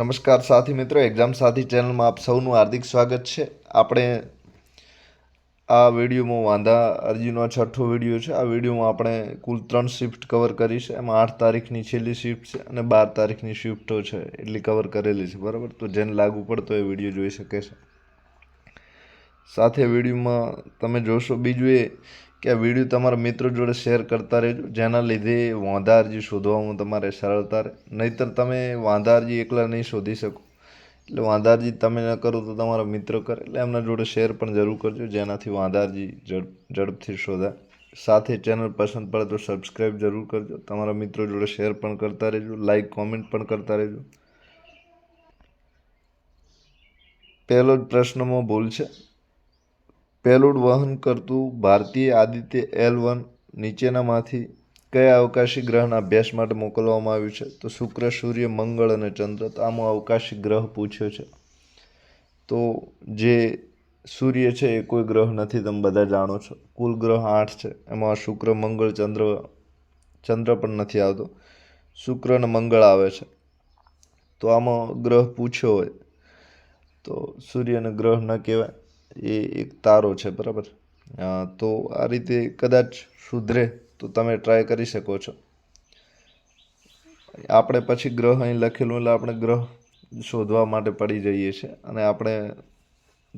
નમસ્કાર સાથી મિત્રો એક્ઝામ સાથી ચેનલમાં આપ સૌનું હાર્દિક સ્વાગત છે. આપણે આ વિડીયોમાં વાંધા અરજીનો છઠ્ઠો વીડિયો છે. આ વિડીયોમાં આપણે કુલ ત્રણ શિફ્ટ કવર કરી છે. એમાં આઠ તારીખની છેલ્લી શિફ્ટ છે અને બાર તારીખની શિફ્ટો છે. એટલી કવર કરેલી છે, બરાબર? તો જેને લાગુ પડતો એ વીડિયો જોઈ શકે છે. સાથે વિડીયોમાં તમે જોશો, બીજું એ કે આ વીડિયો તમારા મિત્રો જોડે શેર કરતા રહેજો. જેના લીધે વાંધા અરજી શોધવામાં તમારે સરળતા રહે. નહીતર તમે વાંધા અરજી એકલા નહીં શોધી શકો. એટલે વાંધા અરજી તમે ન કરો તો તમારા મિત્રો કરે. એટલે એમના જોડે શેર પણ જરૂર કરજો. જેનાથી વાંધા અરજી ઝડપ, ઝડપથી શોધાય. સાથે ચેનલ પસંદ પડે તો સબસ્ક્રાઈબ જરૂર કરજો. તમારા મિત્રો જોડે શેર પણ કરતા રહેજો. લાઈક કોમેન્ટ પણ કરતા રહેજો. પહેલો જ પ્રશ્નમાં ભૂલ છે. પેલોડ વહન કરતું ભારતીય આદિત્ય એલ વન નીચેનામાંથી કયા અવકાશી ગ્રહના અભ્યાસ માટે મોકલવામાં આવ્યું છે? તો શુક્ર, સૂર્ય, મંગળ અને ચંદ્ર. તો આમાં અવકાશી ગ્રહ પૂછ્યો છે. તો જે સૂર્ય છે એ કોઈ ગ્રહ નથી, તમે બધા જાણો છો. કુલ ગ્રહ આઠ છે. એમાં શુક્ર, મંગળ, ચંદ્ર ચંદ્ર પણ નથી આવતો. શુક્ર અને મંગળ આવે છે. તો આમાં ગ્રહ પૂછ્યો હોય તો સૂર્યને ગ્રહ ન કહેવાય. એ એક તારો છે, બરાબર? તો આ રીતે કદાચ સુધરે તો તમે ટ્રાય કરી શકો છો. આપણે પછી ગ્રહ અહીં લખેલું એટલે આપણે ગ્રહ શોધવા માટે પડી જઈએ છીએ અને આપણે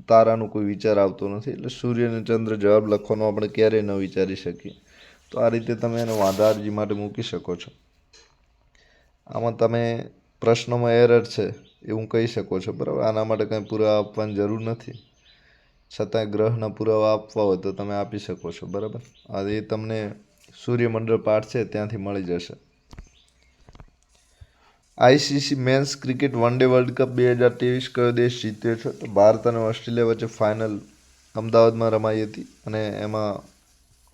તારાનું કોઈ વિચાર આવતો નથી એટલે સૂર્ય અને ચંદ્ર જવાબ લખવાનો આપણે ક્યારેય ન વિચારી શકીએ. તો આ રીતે તમે એને વાંધા અરજી માટે મૂકી શકો છો. આમાં તમે પ્રશ્નમાં એરર છે એવું કહી શકો છો, બરાબર? આના માટે કંઈ પુરાવા આપવાની જરૂર નથી. છતાંય ગ્રહના પુરાવા આપવા હોય તો તમે આપી શકો છો, બરાબર? આ એ તમને સૂર્યમંડળ પાઠ છે, ત્યાંથી મળી જશે. ICC men's cricket one day world cup બે હજાર ત્રેવીસ કયો દેશ જીત્યો છે? તો ભારત અને ઓસ્ટ્રેલિયા વચ્ચે ફાઇનલ અમદાવાદમાં રમાઈ હતી અને એમાં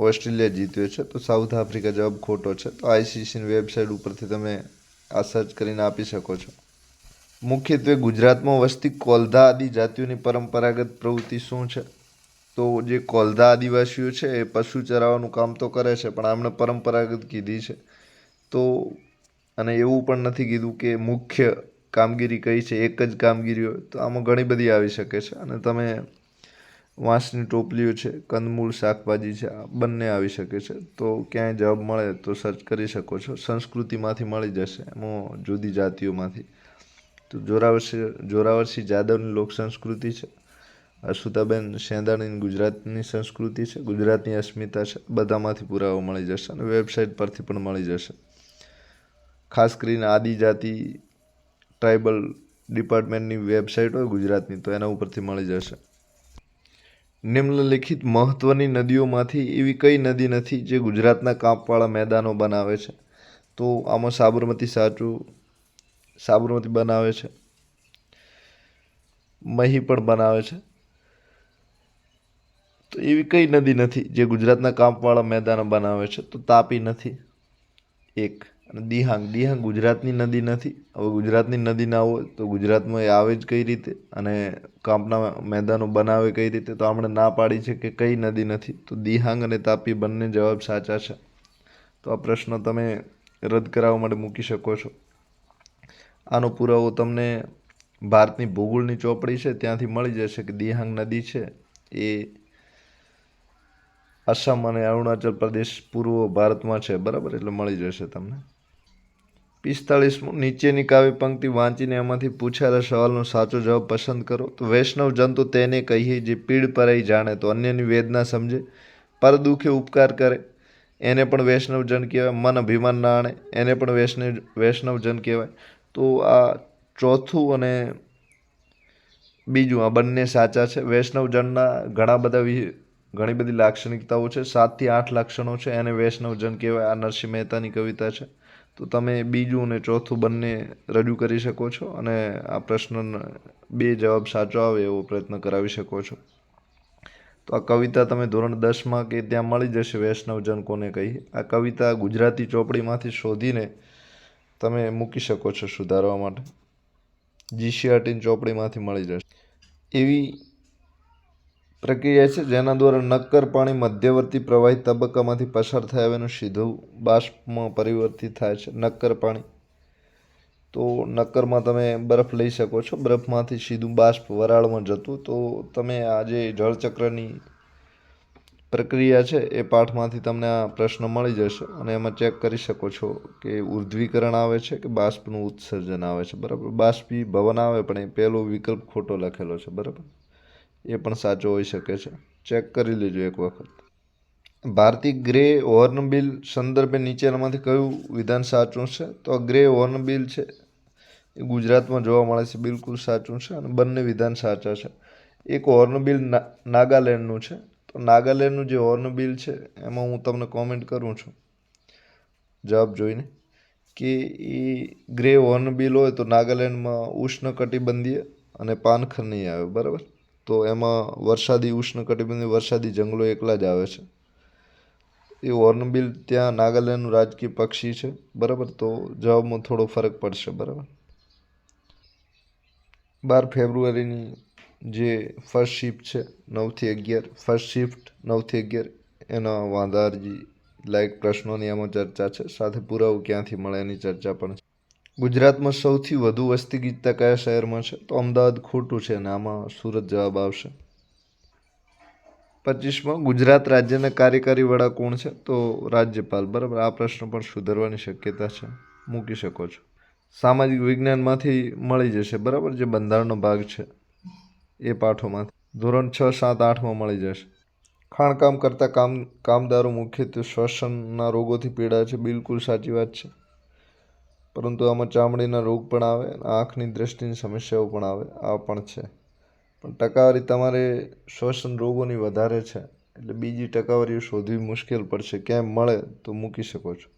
ઓસ્ટ્રેલિયા જીત્યો છે. તો સાઉથ આફ્રિકા જવાબ ખોટો છે. તો આઈસીસીની વેબસાઇટ ઉપરથી તમે આ સર્ચ કરીને આપી શકો છો. મુખ્યત્વે ગુજરાતમાં વસતી કોલધા આદિ જાતિઓની પરંપરાગત પ્રવૃત્તિ શું છે? તો જે કોલધા આદિવાસીઓ છે, એ પશુ ચરાવવાનું કામ તો કરે છે, પણ આમણે પરંપરાગત કીધી છે. તો, અને એવું પણ નથી કીધું કે મુખ્ય કામગીરી કઈ છે, એક જ કામગીરી હોય, તો આમાં ઘણી બધી આવી શકે છે. અને તમે વાંસની ટોપલીઓ છે, કંદમૂળ, શાકભાજી છે, આ બંને આવી શકે છે. તો ક્યાંય જવાબ મળે તો સર્ચ કરી શકો છો. સંસ્કૃતિમાંથી મળી જશે એમાં જુદી જાતિઓમાંથી. તો જોરાવરસિંહ જોરાવરસિંહ જાદવની લોક સંસ્કૃતિ છે. અશુતાબેન શેંદાણીની ગુજરાતની સંસ્કૃતિ છે. ગુજરાતની અસ્મિતા છે. બધામાંથી પુરાવા મળી જશે અને વેબસાઇટ પરથી પણ મળી જશે. ખાસ કરીને આદિજાતિ ટ્રાઇબલ ડિપાર્ટમેન્ટની વેબસાઇટ હોય ગુજરાતની, તો એના ઉપરથી મળી જશે. નિમ્નલિખિત મહત્ત્વની નદીઓમાંથી એવી કઈ નદી નથી જે ગુજરાતના કાંપવાળા મેદાનો બનાવે છે? તો આમાં સાબરમતી સાચું સાબરમતી બનાવે છે. મહી પણ બનાવે છે. તો એવી કઈ નદી નથી જે ગુજરાતના કાંપવાળા મેદાનો બનાવે છે? તો તાપી નથી. એક. અને દિહાંગ દિહાંગ ગુજરાતની નદી નથી. હવે ગુજરાતની નદી ના હોય તો ગુજરાતમાં એ આવે જ કઈ રીતે? અને કાંપના મેદાનો બનાવે કઈ રીતે? તો આપણે ના પાડી છે કે કઈ નદી નથી. તો દિહાંગ અને તાપી બંને જવાબ સાચા છે. તો આ પ્રશ્ન તમે રદ કરાવવા માટે મૂકી શકો છો. આનો પુરાવો તમને ભારતની ભૂગોળની ચોપડી છે, ત્યાંથી મળી જશે કે દિહાંગ નદી છે. એ આસામ અને અરુણાચલ પ્રદેશ પૂર્વ ભારતમાં છે, બરાબર? એટલે મળી જશે તમને. પિસ્તાળીસમું નીચેની કાવ્ય પંક્તિ વાંચીને એમાંથી પૂછાયેલા સવાલનો સાચો જવાબ પસંદ કરો. તો વૈષ્ણવ જન તો તેને કહીએ જે પીડ પરાઈ જાણે, તો અન્યની વેદના સમજે. પર દુઃખે ઉપકાર કરે. એને પણ વૈષ્ણવજન કહેવાય. મન અભિમાન ના આણે, એને પણ વૈષ્ણવ વૈષ્ણવજન કહેવાય. તો આ ચોથું અને બીજું, આ બંને સાચા છે. વૈષ્ણવજનના ઘણા બધા ઘણી બધી લાક્ષણિકતાઓ છે. સાતથી આઠ લક્ષણો છે એને વૈષ્ણવજન કહેવાય, આ નરસિંહ મહેતાની કવિતા છે. તો તમે બીજું અને ચોથું બંને રજૂ કરી શકો છો અને આ પ્રશ્નનો બે જવાબ સાચો આવે એવો પ્રયત્ન કરાવી શકો છો. તો આ કવિતા તમે ધોરણ દસમાં કે ત્યાં મળી જશે, વૈષ્ણવજન કોને કહી? આ કવિતા ગુજરાતી ચોપડીમાંથી શોધીને તમે મૂકી શકો છો સુધારવા માટે. જીસીઆરટીની ચોપડીમાંથી મળી જશે. એવી પ્રક્રિયા છે જેના દ્વારા નક્કર પાણી મધ્યવર્તી પ્રવાહી તબક્કામાંથી પસાર થયા એનું સીધું બાષ્પમાં પરિવર્તિત થાય છે. નક્કર પાણી. તો નક્કરમાં તમે બરફ લઈ શકો છો. બરફમાંથી સીધું બાષ્પ વરાળમાં જતું. તો તમે આ જે જળચક્રની પ્રક્રિયા છે એ પાઠમાંથી તમને આ પ્રશ્ન મળી જશે અને એમાં ચેક કરી શકો છો કે ઉર્ધ્વીકરણ આવે છે કે બાષ્પનું ઉત્સર્જન આવે છે. બરાબર? બાષ્પી ભવન આવે પણ એ પહેલો વિકલ્પ ખોટો લખેલો છે. બરાબર? એ પણ સાચો હોઈ શકે છે. ચેક કરી લેજો એક વખત. ભારતીય ગ્રે હોર્નબિલ સંદર્ભે નીચેનામાંથી કયું વિધાન સાચું છે? તો ગ્રે હોર્નબિલ છે એ ગુજરાતમાં જોવા મળે છે. બિલકુલ સાચું છે અને બંને વિધાન સાચા છે. એક હોર્નબિલ નાગાલેન્ડનું છે. તો નાગાલેન્ડનું જે હોર્નબિલ છે, એમાં હું તમને કોમેન્ટ કરું છું. જવાબ જોઈને કે એ ગ્રે હોર્નબિલ હોય તો નાગાલેન્ડમાં ઉષ્ણકટિબંધીય અને પાનખર નહીં આવે, બરાબર? તો એમાં વરસાદી ઉષ્ણકટિબંધીય, વરસાદી જંગલો એકલા જ આવે છે. એ હોર્નબિલ ત્યાં નાગાલેન્ડનું રાજકીય પક્ષી છે, બરાબર? તો જવાબમાં થોડો ફરક પડશે, બરાબર? બાર ફેબ્રુઆરીની જે ફર્સ્ટ શિફ્ટ છે, નવથી અગિયાર. ફર્સ્ટ શિફ્ટ નવથી અગિયાર. એના વાંધા અરજી લાયક પ્રશ્નોની આમાં ચર્ચા છે. સાથે પુરાવો ક્યાંથી મળે એની ચર્ચા પણ છે. ગુજરાતમાં સૌથી વધુ વસ્તી ગીચતા કયા શહેરમાં છે? તો અમદાવાદ ખોટું છે અને આમાં સુરત જવાબ આવશે. પચીસમાં, ગુજરાત રાજ્યના કાર્યકારી વડા કોણ છે? તો રાજ્યપાલ. બરાબર, આ પ્રશ્ન પણ સુધરવાની શક્યતા છે. મૂકી શકો છો. સામાજિક વિજ્ઞાનમાંથી મળી જશે. બરાબર, જે બંધારણનો ભાગ છે. એ પાઠોમાં. ધોરણ છ, સાત, આઠમાં મળી જશે. ખાણકામ કરતા કામ, કામદારો મુખ્યત્વે શ્વસનના રોગોથી પીડા છે. બિલકુલ સાચી વાત છે. પરંતુ આમાં ચામડીના રોગ પણ આવે, આંખની દ્રષ્ટિની સમસ્યાઓ પણ આવે. આ પણ છે. પણ ટકાવારી તમારે શ્વસન રોગોની વધારે છે. એટલે બીજી ટકાવારીઓ શોધવી મુશ્કેલ પડશે. ક્યાંય મળે તો મૂકી શકો છો.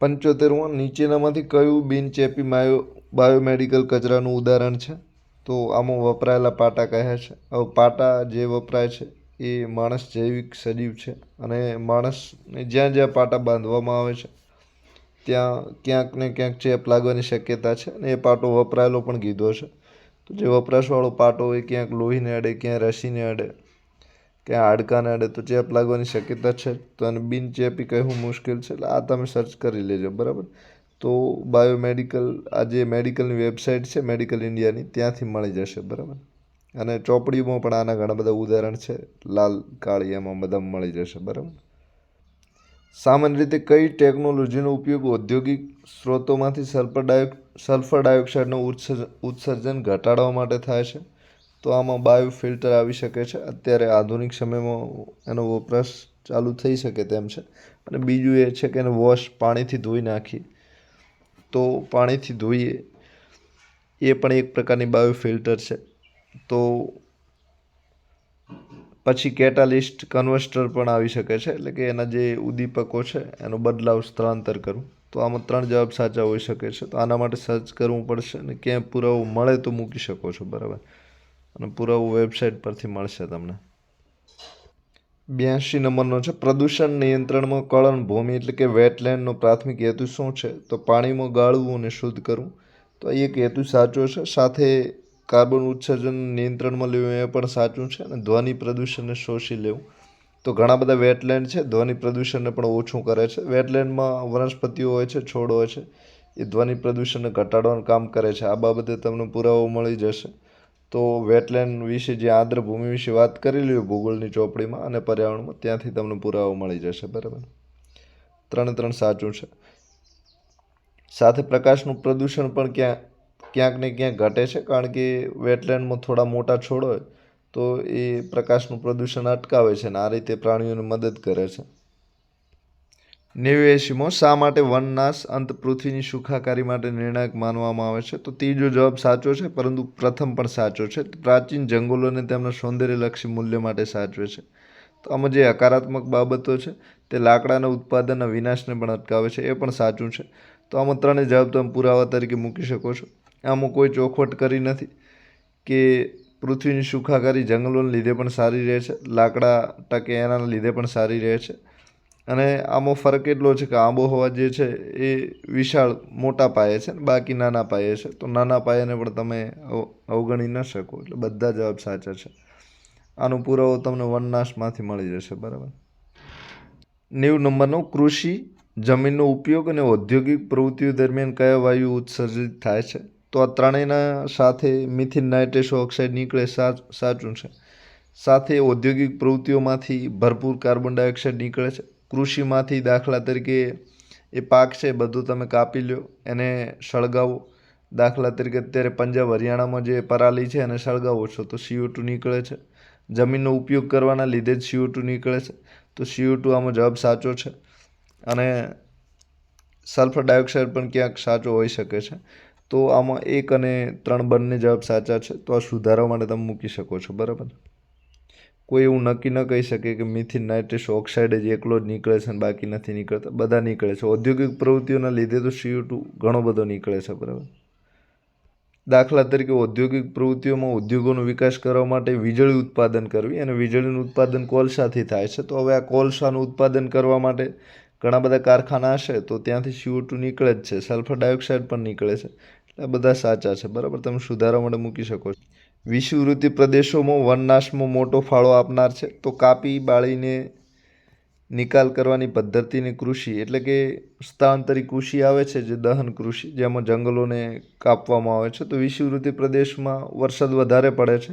પંચોતેરમાં નીચેનામાંથી કયું બિનચેપી માયો, બાયોમેડિકલ કચરાનું ઉદાહરણ છે? તો આમાં વપરાયેલા પાટા કહે છે. હવે પાટા જે વપરાય છે એ માણસ જૈવિક સજીવ છે અને માણસને જ્યાં જ્યાં પાટા બાંધવામાં આવે છે, ત્યાં ક્યાંક ને ક્યાંક ચેપ લાગવાની શક્યતા છે અને એ પાટો વપરાયેલો પણ કીધો છે. તો જે વપરાશવાળો પાટો હોય ક્યાંક લોહીને અડે ક્યાંક રસીને અડે ક્યાં હાડકાને અડે તો ચેપ લાગવાની શક્યતા છે તો એને બિનચેપી કહેવું મુશ્કેલ છે, એટલે આ તમે સર્ચ કરી લેજો, બરાબર? તો બાયોમેડિકલ, આ જે મેડિકલની વેબસાઇટ છે, મેડિકલ ઇન્ડિયાની, ત્યાંથી મળી જશે, બરાબર? અને ચોપડીમાં પણ આના ઘણા બધા ઉદાહરણ છે, લાલ, કાળી, એમાં બધા મળી જશે, બરાબર? સામાન્ય રીતે કઈ ટેકનોલોજીનો ઉપયોગ ઔદ્યોગિક સ્ત્રોતોમાંથી સલ્ફર ડાયોક, સલ્ફર ડાયોક્સાઇડનું ઉત્સર્જ, ઉત્સર્જન ઘટાડવા માટે થાય છે? તો આમાં બાયો ફિલ્ટર આવી શકે છે. અત્યારે આધુનિક સમયમાં એનો વપરાશ ચાલુ થઈ શકે તેમ છે. અને બીજું એ છે કે એને વોશ પાણીથી ધોઈ નાખી. તો પાણીથી ધોઈએ, એ પણ એક પ્રકારની બાયો ફિલ્ટર છે. તો પછી કેટાલિસ્ટ કન્વર્સ્ટર પણ આવી શકે છે, એટલે કે એના જે ઉદ્દીપકો છે, એનો બદલાવ સ્થળાંતર કરવું તો આમાં ત્રણ જવાબ સાચા હોઈ શકે છે. તો આના માટે સર્ચ કરવું પડશે અને ક્યાંય પુરાવો મળે તો મૂકી શકો છો, બરાબર? અને પુરાવો વેબસાઇટ પરથી મળશે તમને. બ્યાસી નંબરનો છે. પ્રદૂષણ નિયંત્રણમાં કળણ ભૂમિ એટલે કે વેટલેન્ડનો પ્રાથમિક હેતુ શું છે? તો પાણીમાં ગાળવું અને શુદ્ધ કરવું. તો એક હેતુ સાચો છે. સાથે કાર્બન ઉત્સર્જન નિયંત્રણમાં લેવું એ પણ સાચું છે અને ધ્વનિ પ્રદૂષણને શોષી લેવું. તો ઘણા બધા વેટલેન્ડ છે. ધ્વનિ પ્રદૂષણને પણ ઓછું કરે છે. વેટલેન્ડમાં વનસ્પતિઓ હોય છે, છોડ હોય છે. એ ધ્વનિ પ્રદૂષણને ઘટાડવાનું કામ કરે છે. આ બાબતે તમને પુરાવો મળી જશે. તો વેટલેન્ડ વિશે જે આદ્રભૂમિ વિશે વાત કરી હોય ભૂગોળની ચોપડીમાં અને પર્યાવરણમાં, ત્યાંથી તમને પુરાવો મળી જશે, બરાબર? ત્રણે ત્રણ સાચું છે. સાથે પ્રકાશનું પ્રદૂષણ પણ ક્યાં, ક્યાંક ને ક્યાંક ઘટે છે, કારણ કે વેટલેન્ડમાં થોડા મોટા છોડ હોય તો એ પ્રકાશનું પ્રદૂષણ અટકાવે છે અને આ રીતે પ્રાણીઓને મદદ કરે છે. નેવ્યાસીમાં શા માટે વનનાશ અંત પૃથ્વીની સુખાકારી માટે નિર્ણાયક માનવામાં આવે છે? તો ત્રીજો જવાબ સાચો છે, પરંતુ પ્રથમ પણ સાચો છે. પ્રાચીન જંગલોને તેમના સૌંદર્યલક્ષી મૂલ્ય માટે સાચવે છે. તો આમાં જે હકારાત્મક બાબતો છે, તે લાકડાના ઉત્પાદનના વિનાશને પણ અટકાવે છે, એ પણ સાચું છે. તો આમાં ત્રણેય જવાબ તમે પુરાવા તરીકે મૂકી શકો છો. આમાં કોઈ ચોખવટ કરી નથી કે પૃથ્વીની સુખાકારી જંગલોને લીધે પણ સારી રહે છે, લાકડા ટકે એના લીધે પણ સારી રહે છે. અને આમાં ફરક એટલો છે કે આબોહવા જે છે એ વિશાળ મોટા પાયે છે બાકી નાના પાયે છે. તો નાના પાયાને પણ તમે અવગણી ન શકો. એટલે બધા જવાબ સાચા છે. આનો પુરાવો તમને વનનાશમાંથી મળી જશે. બરાબર? નેવું નંબરનો, કૃષિ, જમીનનો ઉપયોગ અને ઔદ્યોગિક પ્રવૃત્તિઓ દરમિયાન કયા વાયુ ઉત્સર્જિત થાય છે? તો આ ત્રણેયના સાથે મિથિન નાઇટ્રેસ ઓક્સાઇડ નીકળે સાચું છે. સાથે ઔદ્યોગિક પ્રવૃત્તિઓમાંથી ભરપૂર કાર્બન ડાયોક્સાઇડ નીકળે છે. કૃષિમાંથી દાખલા તરીકે એ પાક છે, બધું તમે કાપી લ્યો, એને સળગાવો. દાખલા તરીકે અત્યારે પંજાબ હરિયાણામાં જે પરાલી છે, એને સળગાવો છો, તો સીઓ ટુ નીકળે છે. જમીનનો ઉપયોગ કરવાના લીધે જ સીઓ ટુ નીકળે છે. તો સીઓ ટુ આમાં જવાબ સાચો છે અને સલ્ફર ડાયોક્સાઇડ પણ ક્યાંક સાચો હોઈ શકે છે. તો આમાં એક અને ત્રણ બંને જવાબ સાચા છે. તો આ સુધારવા માટે તમે મૂકી શકો છો, બરાબર? કોઈ એવું નક્કી ન કહી શકે કે મિથિન નાઇટ્રસ ઓક્સાઇડ જ એકલો જ નીકળે છે અને બાકી નથી નીકળતા. બધા નીકળે છે. ઔદ્યોગિક પ્રવૃત્તિઓના લીધે તો સીઓ ટુ ઘણો બધો નીકળે છે, બરાબર. દાખલા તરીકે ઔદ્યોગિક પ્રવૃત્તિઓમાં ઉદ્યોગોનો વિકાસ કરવા માટે વીજળી ઉત્પાદન કરવી અને વીજળીનું ઉત્પાદન કોલસાથી થાય છે. તો હવે આ કોલસાનું ઉત્પાદન કરવા માટે ઘણા બધા કારખાના હશે તો ત્યાંથી સીઓ ટુ નીકળે જ છે. સલ્ફર ડાયોક્સાઇડ પણ નીકળે છે. એટલે બધા સાચા છે, બરાબર. તમે સુધારા માટે મૂકી શકો છો. વિષુવવૃત્તિ પ્રદેશોમાં વનનાશમાં મોટો ફાળો આપનાર છે. તો કાપી બાળીને નિકાલ કરવાની પદ્ધતિની કૃષિ એટલે કે સ્થળાંતરી કૃષિ આવે છે જે દહન કૃષિ જેમાં જંગલોને કાપવામાં આવે છે. તો વિષુવવૃત્તિ પ્રદેશમાં વરસાદ વધારે પડે છે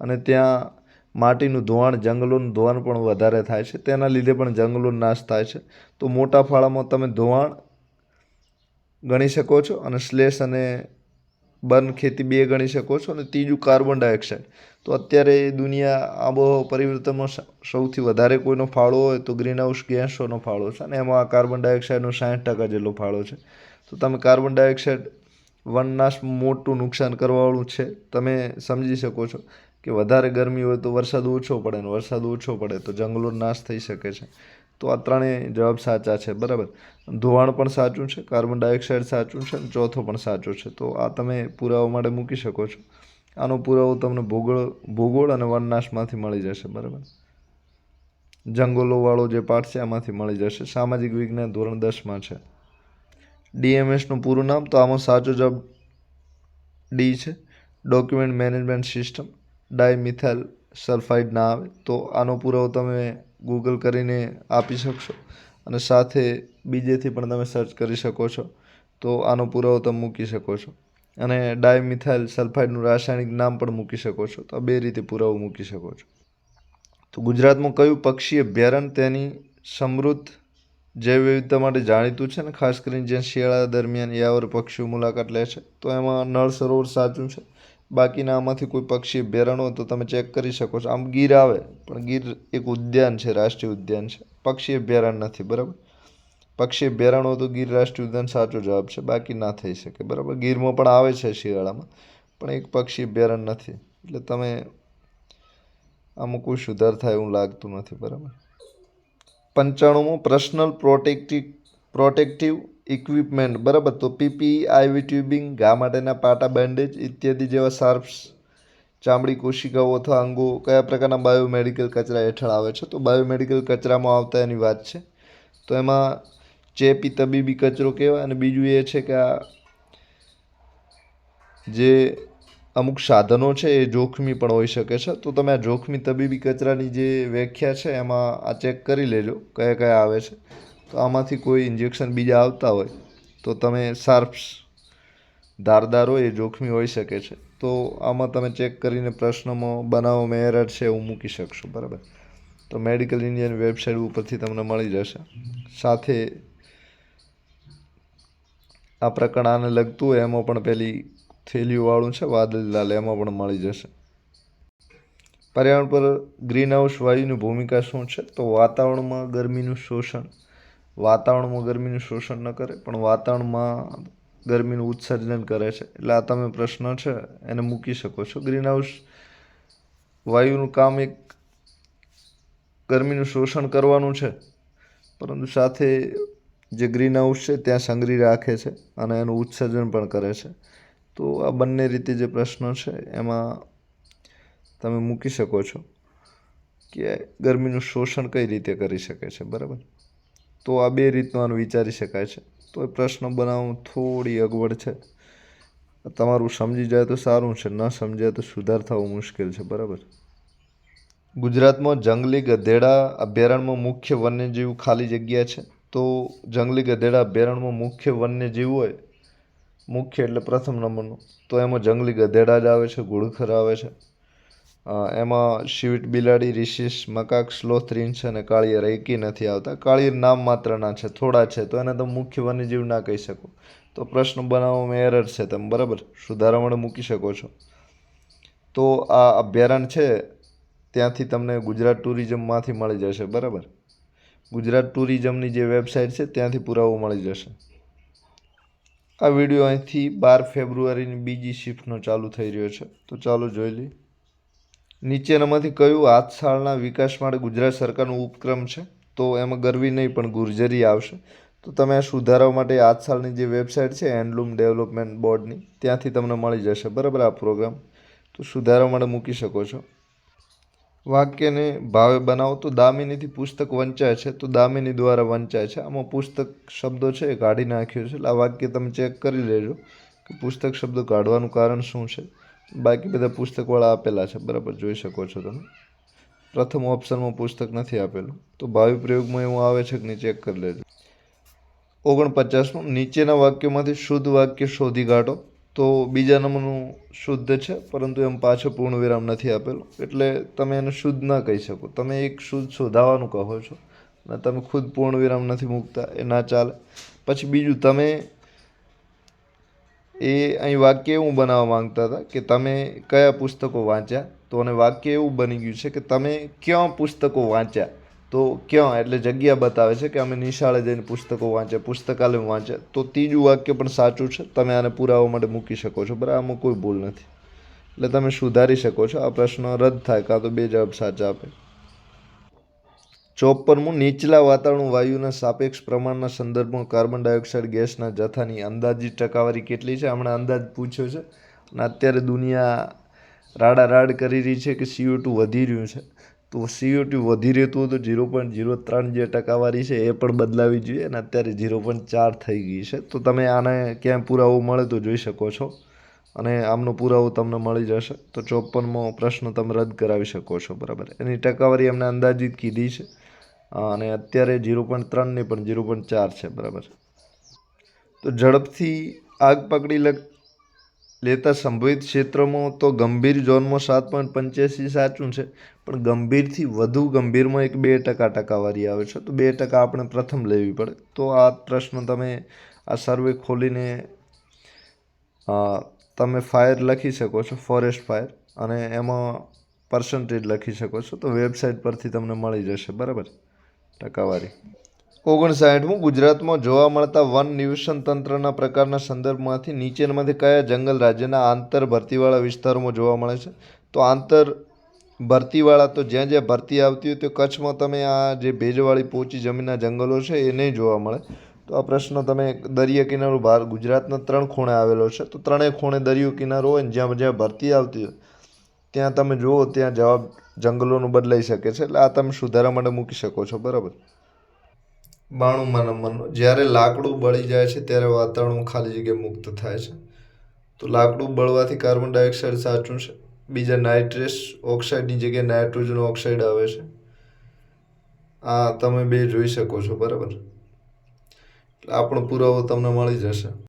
અને ત્યાં માટીનું ધોવાણ, જંગલોનું ધોવાણ પણ વધારે થાય છે. તેના લીધે પણ જંગલોનો નાશ થાય છે. તો મોટા ફાળામાં તમે ધોવાણ ગણી શકો છો અને શ્લેષ અને બર્ન ખેતી બે ગણી શકો છો અને ત્રીજું કાર્બન ડાયોક્સાઇડ તો અત્યારે દુનિયા આબોહવા પરિવર્તનમાં સૌથી વધારે કોઈનો ફાળો હોય તો ગ્રીન હાઉસ ગેસોનો ફાળો છે અને એમાં કાર્બન ડાયોક્સાઇડનો સાઠ ટકા જેટલો ફાળો છે. તો તમે કાર્બન ડાયોક્સાઇડ વનનાશ મોટું નુકસાન કરવાવાળું છે. તમે સમજી શકો છો કે વધારે ગરમી હોય તો વરસાદ ઓછો પડે ને વરસાદ ઓછો પડે તો જંગલો નાશ થઈ શકે છે. તો આ ત્રણેય જવાબ સાચા છે, બરાબર? ધોવાણ પણ સાચું છે, કાર્બન ડાયોક્સાઇડ સાચું છે અને ચોથો પણ સાચો છે. તો આ તમે પુરાવા માટે મૂકી શકો છો. આનો પુરાવો તમને ભૂગોળ ભૂગોળ અને વનનાશમાંથી મળી જશે, બરાબર? જંગલોવાળો જે પાઠ છે આમાંથી મળી જશે. સામાજિક વિજ્ઞાન ધોરણ દસમાં છે. ડીએમએસનું પૂરું નામ, તો આમાં સાચો જવાબ ડી છે. Document management system dimethyl sulphide ના આવે. તો આનો પુરાવો તમે ગૂગલ કરીને આપી શકશો. અને સાથે બીજેથી પણ તમે સર્ચ કરી શકો છો. તો આનો પુરાવો તમે મૂકી શકો છો. અને ડાયમિથાઇલ સલ્ફાઇડનું રાસાયણિક નામ પણ મૂકી શકો છો. તો બે રીતે પુરાવો મૂકી શકો છો. તો ગુજરાતમાં કયું પક્ષી અભયારણ્ય તેની સમૃદ્ધ જૈવ વિવિધતા માટે જાણીતું છે? ને ખાસ કરીને જ્યાં શિયાળા દરમિયાન યાવર પક્ષીઓ મુલાકાત લે છે. તો એમાં નળ સરોવર સાચું છે? બાકીના આમાંથી કોઈ પક્ષી અભયારણ્ય હોય તો તમે ચેક કરી શકો છો. આમ ગીર આવે, પણ ગીર એક ઉદ્યાન છે, રાષ્ટ્રીય ઉદ્યાન છે. પક્ષી અભયારણ્ય નથી, બરાબર? પક્ષી હોય તો ગીર રાષ્ટ્રીય ઉદ્યાન સાચો જવાબ છે, બાકી ના થઈ શકે, બરાબર? ગીરમાં પણ આવે છે શિયાળામાં, પણ એક પક્ષી અભયારણ્ય નથી, એટલે તમે આમાં કોઈ સુધાર થાય એવું લાગતું નથી, બરાબર? પંચાણુંમાં પર્સનલ પ્રોટેક્ટિવ પ્રોટેક્ટિવ ઇક્વિપમેન્ટ બરાબર? તો પીપી આઈવી ટ્યુબિંગ ઘા માટેના પાટા બેન્ડેજ ઇત્યાદિ જેવા શાર્પ્સ, ચામડી, કોશિકાઓ અથવા અંગો કયા પ્રકારના બાયોમેડિકલ કચરા હેઠળ આવે છે? તો બાયોમેડિકલ કચરામાં આવતા એની વાત છે. તો એમાં ચેપી, તબીબી કચરો કહેવાય અને બીજું એ છે કે આ જે અમુક સાધનો છે એ જોખમી પણ હોઈ શકે છે. તો તમે આ જોખમી, તબીબી કચરાની જે વ્યાખ્યા છે એમાં આ ચેક કરી લેજો, કયા કયા આવે છે. તો આમાંથી કોઈ ઇન્જેક્શન બીજા આવતા હોય, તો તમે શાર્પ્સ ધારદાર હોય એ જોખમી હોઈ શકે છે. તો આમાં તમે ચેક કરીને પ્રશ્નમાં બનાવો એરર છે એવું મૂકી શકશો, બરાબર? તો મેડિકલ ઇન્ડિયાની વેબસાઇટ ઉપરથી તમને મળી જશે. સાથે આ પ્રકરણ આને લગતું હોય એમાં પણ પેલી થેલીઓવાળું છે વાદળીલાલ એમાં પણ મળી જશે. પર્યાવરણ પર ગ્રીન હાઉસ વાયુની ભૂમિકા શું છે? તો વાતાવરણમાં ગરમીનું શોષણ વાતાવરણમાં ગરમીનું શોષણ ન કરે, પણ વાતાવરણમાં ગરમીનું ઉત્સર્જન કરે છે. એટલે આ તમે પ્રશ્ન છે, એને મૂકી શકો છો. ગ્રીન હાઉસ વાયુનું કામ એક ગરમીનું શોષણ કરવાનું છે, પરંતુ સાથે જે ગ્રીન હાઉસ છે, ત્યાં સંગ્રહી રાખે છે અને એનું ઉત્સર્જન પણ કરે છે. તો આ બંને રીતે જે પ્રશ્નો છે, એમાં તમે મૂકી શકો છો કે ગરમીનું શોષણ કઈ રીતે કરી શકે છે. બરાબર? તો આ બે રીતનું આનું વિચારી શકાય છે. તો એ પ્રશ્ન બનાવવું થોડી અગવડ છે. તમારું સમજી જાય તો સારું છે, ન સમજાય તો સુધાર થવો મુશ્કેલ છે, બરાબર? ગુજરાતમાં જંગલી ગધેડા અભયારણ્યમાં મુખ્ય વન્યજીવ ખાલી જગ્યા છે. તો જંગલી ગધેડા અભયારણ્યમાં મુખ્ય વન્યજીવ હોય, મુખ્ય એટલે પ્રથમ નંબરનું, તો એમાં જંગલી ગધેડા જ આવે છે ઘુડખર આવે છે. એમાં શિવિટ બિલાડી રિશિશ મકાક, સ્લોથ, રીંછ અને કાળિયર એકી નથી આવતા. કાળિયર નામ માત્રના છે, થોડા છે, તો એને તમે મુખ્ય વન્યજીવ ના કહી શકો. તો પ્રશ્ન બનાવવામાં એરર છે તમે, બરાબર? સુધારા મૂકી શકો છો. તો આ અભયારણ્ય છે, ત્યાંથી તમને ગુજરાત ટુરિઝમમાંથી મળી જશે, બરાબર? ગુજરાત ટુરિઝમની જે વેબસાઇટ છે, ત્યાંથી પુરાવો મળી જશે. આ વીડિયો અહીંથી બાર ફેબ્રુઆરીની બીજી શિફ્ટનો ચાલુ થઈ રહ્યો છે. તો ચાલો જોઈ લઈએ. નીચેનામાંથી કયું હાથશાળના વિકાસ માટે ગુજરાત સરકારનો ઉપક્રમ છે? તો એમાં ગરવી નહીં, પણ ગુર્જરી આવશે. તો તમે આ સુધારવા માટે હાથશાળની જે વેબસાઇટ છે, હેન્ડલૂમ ડેવલપમેન્ટ બોર્ડની, ત્યાંથી તમને મળી જશે. બરાબર આ પ્રોગ્રામ? તો સુધારવા માટે મૂકી શકો છો. વાક્યને ભાવે બનાવો. તો દામિનીથી પુસ્તક વંચાય છે. તો દામિની દ્વારા વંચાય છે. આમાં પુસ્તક શબ્દો છે એ કાઢી નાખ્યો છે. એટલે આ વાક્ય તમે ચેક કરી લેજો કે પુસ્તક શબ્દો કાઢવાનું કારણ શું છે? બાકી બધા પુસ્તકવાળા આપેલા છે, બરાબર, જોઈ શકો છો તમે. પ્રથમ ઓપ્શનમાં પુસ્તક નથી આપેલું. તો ભાવિ પ્રયોગમાં એવું આવે છે કે નહીં ચેક કરી લેજો. ઓગણપચાસમાં, નીચેના વાક્યોમાંથી શુદ્ધ વાક્ય શોધી કાઢો. તો બીજા નંબરનું શુદ્ધ છે, પરંતુ એમ પાછો પૂર્ણ વિરામ નથી આપેલો. એટલે તમે એને શુદ્ધ ના કહી શકો. તમે એક શુદ્ધ શોધાવાનું કહો છો. અને તમે ખુદ પૂર્ણ વિરામ નથી મૂકતા, એ ના ચાલે. પછી બીજું, તમે એ અહીં વાક્ય એવું બનાવવા માંગતા હતા કે તમે કયા પુસ્તકો વાંચ્યા? તો અને વાક્ય એવું બની ગયું છે કે તમે ક્યાં પુસ્તકો વાંચ્યા? તો ક્યાં? એટલે જગ્યા બતાવે છે કે અમે નિશાળે જઈને પુસ્તકો વાંચ્યા, પુસ્તકાલય વાંચ્યા. તો ત્રીજું વાક્ય પણ સાચું છે. તમે આને પુરાવા માટે મૂકી શકો છો. બરાબર, આમાં કોઈ ભૂલ નથી. એટલે તમે સુધારી શકો છો. આ પ્રશ્ન રદ થાય, કાં તો બે જવાબ સાચા આપે. ચોપનમું નીચલા વાતાવરણ વાયુના સાપેક્ષ પ્રમાણના સંદર્ભમાં કાર્બન ડાયોક્સાઇડ ગેસના જથ્થાની અંદાજિત ટકાવારી કેટલી છે? હમણાં અંદાજ પૂછ્યો છે. અને અત્યારે દુનિયા રાડા રાડ કરી રહી છે કે સીઓ ટુ વધી રહ્યું છે. તો સીઓ ટુ વધી રહેતું હોય તો ઝીરો પોઈન્ટ ઝીરો ત્રણ જે ટકાવારી છે એ પણ બદલાવી જોઈએ અને અત્યારે ઝીરો પોઈન્ટ ચાર થઈ ગઈ છે. તો તમે આને ક્યાં પુરાવો મળે તો જોઈ શકો છો. અને આમનો પુરાવો તમને મળી જશે. તો ચોપનમાં પ્રશ્ન તમે રદ કરાવી શકો છો. બરાબર. એની ટકાવારી અમને અંદાજિત કીધી છે. અને અત્યારે ઝીરો પોઈન્ટ ત્રણ નહીં, પણ ઝીરો પોઈન્ટ ચાર છે, બરાબર. તો ઝડપથી આગ પકડી લેતા સંભવિત ક્ષેત્રોમાં તો ગંભીર ઝોનમાં સાત પોઈન્ટ પંચ્યાસી સાચું છે, પણ ગંભીરથી વધુ ગંભીરમાં એક બે ટકા ટકાવારી આવે છે. તો બે ટકા આપણે પ્રથમ લેવી પડે. તો આ પ્રશ્ન તમે આ સર્વે ખોલીને તમે ફાયર લખી શકો છો, ફોરેસ્ટ ફાયર, અને એમાં પર્સન્ટેજ લખી શકો છો. તો વેબસાઇટ પરથી તમને મળી જશે, બરાબર? ટકાવારી. ઓગણસાઠમું, ગુજરાતમાં જોવા મળતા વન નિવસન તંત્રના પ્રકારના સંદર્ભમાંથી નીચેનામાંથી કયા જંગલ રાજ્યના આંતર ભરતીવાળા વિસ્તારોમાં જોવા મળે છે? તો આંતર ભરતીવાળા તો જ્યાં જ્યાં ભરતી આવતી હોય તો કચ્છમાં તમે આ જે ભેજવાળી પોચી જમીનના જંગલો છે એ નહીં જોવા મળે. તો આ પ્રશ્ન તમે દરિયા કિનારો બહાર ગુજરાતના ત્રણ ખૂણે આવેલો છે. તો ત્રણેય ખૂણે દરિયો કિનારો હોય ને જ્યાં જ્યાં ભરતી આવતી હોય, ત્યાં તમે જુઓ, ત્યાં જવાબ જંગલોનું બદલાઈ શકે છે. એટલે આ તમે સુધારા માટે મૂકી શકો છો. બરાબર? બાણુંમાં નંબરનો જ્યારે લાકડું બળી જાય છે, ત્યારે વાતાવરણમાં ખાલી જગ્યા મુક્ત થાય છે. તો લાકડું બળવાથી કાર્બન ડાયોક્સાઇડ સાચું છે. બીજા નાઇટ્રેસ ઓક્સાઇડની જગ્યાએ નાઇટ્રોજન ઓક્સાઇડ આવે છે. આ તમે બે જોઈ શકો છો. બરાબર? આપણો પુરાવો તમને મળી જશે.